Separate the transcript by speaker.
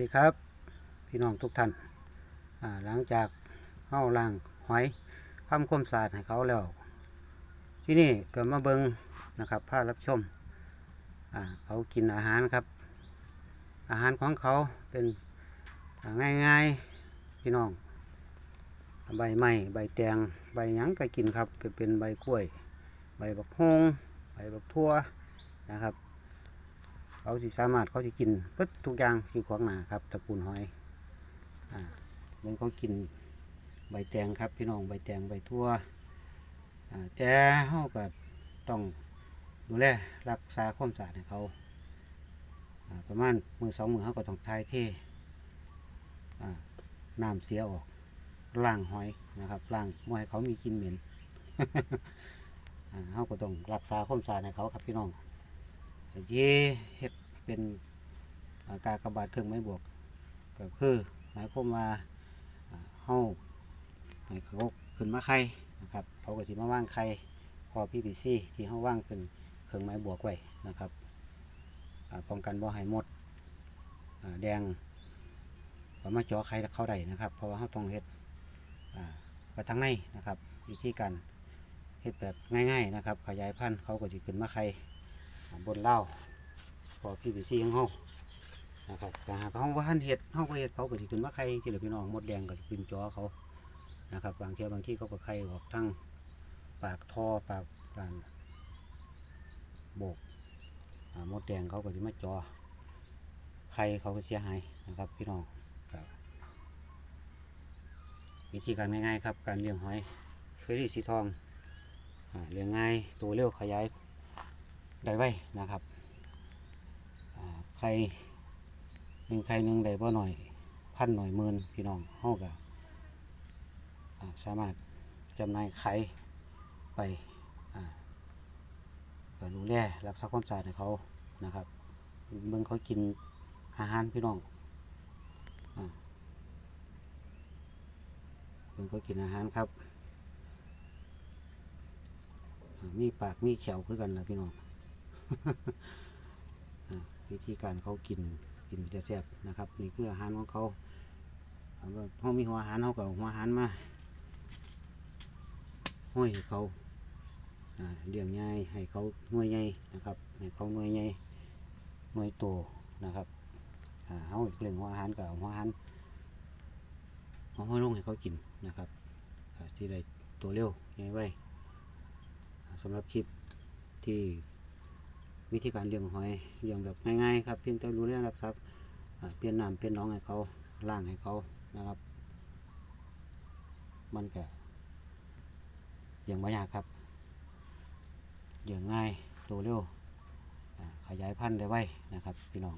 Speaker 1: ดีครับ พี่น้องทุกท่านหลังจากเฮ้าล่างหอยทำความสะอาดให้เขาแล้ว ที่นี่ก็มาเบิงนะครับภารับชมเขากินอาหารครับ อาหารของเขาเป็นง่ายๆพี่น้องใบไม้ใบแตงใบหยังก็กินครับเป็นเป็นใบกล้วย ใบบักฮงใบบักทั่วนะครับ เขาสิสามารถเขาจะกินเปิดทุกอย่างที่ขวางหนาครับตระกูลหอยอ่าเบิ่งเขากินใบแตงครับ พี่น้องใบแตงใบทั่วอ่าแต่เขาก็ต้องดูแลรักษาความสะอาดให้เขาอ่าประมาณมือสองมือเขาก็ต้องทายเทอ่าน้ำเสียออกล้างหอยนะครับล้างไม่ให้เขามีกินเหม็นอ่าเขาก็ต้องรักษาความสะอาดให้เขาครับพี่น้อง เย่เฮ็ดเป็นอากากบาดเครื่องไม้บวกก็คือหมายความว่าเฮาให้เขาขึ้นมาไข่นะครับเขาก็สิมาว่างไข่พอพีพีซีที่เฮาว่างเป็นเครื่องไม้บวกไว้นะครับป้องกันบ่ให้หมดแดงเอามาจ่อไข่เข้าได้นะครับ เพราะว่าเฮาต้องเฮ็ดไปทางในนะครับวิธีการเฮ็ดแบบง่าย ๆ นะครับ ขยายพันธุ์เขาก็สิขึ้นมาไข่ บนเล่าพอพี่ไปซีของเฮานะครับแต่หากเขาว่าหันเห็ดเฮาก็เห็ดเขาก็สิขึ้นมาไข่ที่เหลือพี่น้องมดแดงก็สิขึ้นจอเขานะครับ บางเทีบางที่เขาก็ไข่ออกทั้งปากท่อปากการโบกมดแดงเขาก็สิมาจอไข่เขาก็เสียหายนะครับพี่น้องครับวิธีการง่ายๆครับ การเลี้ยงหอยเฟรรี่สีทองอเลี้ยงง่ายตัวเร็วขยาย ได้ไว้นะครับใครหนึ่งใครหนึ่งได้บ่หน่อยพันหน่อยหมื่นพี่น้องเฮากะอ่าสามารถจำหน่ายขายไปอ่าก็ดูแลรักษาความสะอาดให้เขานะครับเบิ่งเขากินอาหารพี่น้องเบิ่งเขากินอาหารครับ มีปากมีแขวคือกันนะพี่น้อง วิธีการเขากินกินจะแซ่บนะครับ นี่คืออาหารของเขาเอาว่าเขามีหัวอาหารเขาก็เอาหัวอาหารมาห้อยเขาเลี้ยงง่ายให้เขาหน่วยใหญ่นะครับให้เขาหน่วยใหญ่หน่วยโตนะครับอ่าเขาเลี้ยงหัวอาหารกับหัวอาหารเอาห้อยลงให้เขากินนะครับที่ได้ตัวเร็วใหญ่ไว้สำหรับคลิปที่ วิธีการเลี้ยงหอยเลี้ยงแบบง่ายๆครับเพียงแต่รู้เรื่องรักษาอ่าเปลี่ยนน้ำเปลี่ยนน้องให้เขาล่างให้เขานะครับ มันก็เลี้ยงไม่ยากครับเลี้ยงง่ายโตเร็วขยายพันธุ์ได้ไวนะครับ พี่น้อง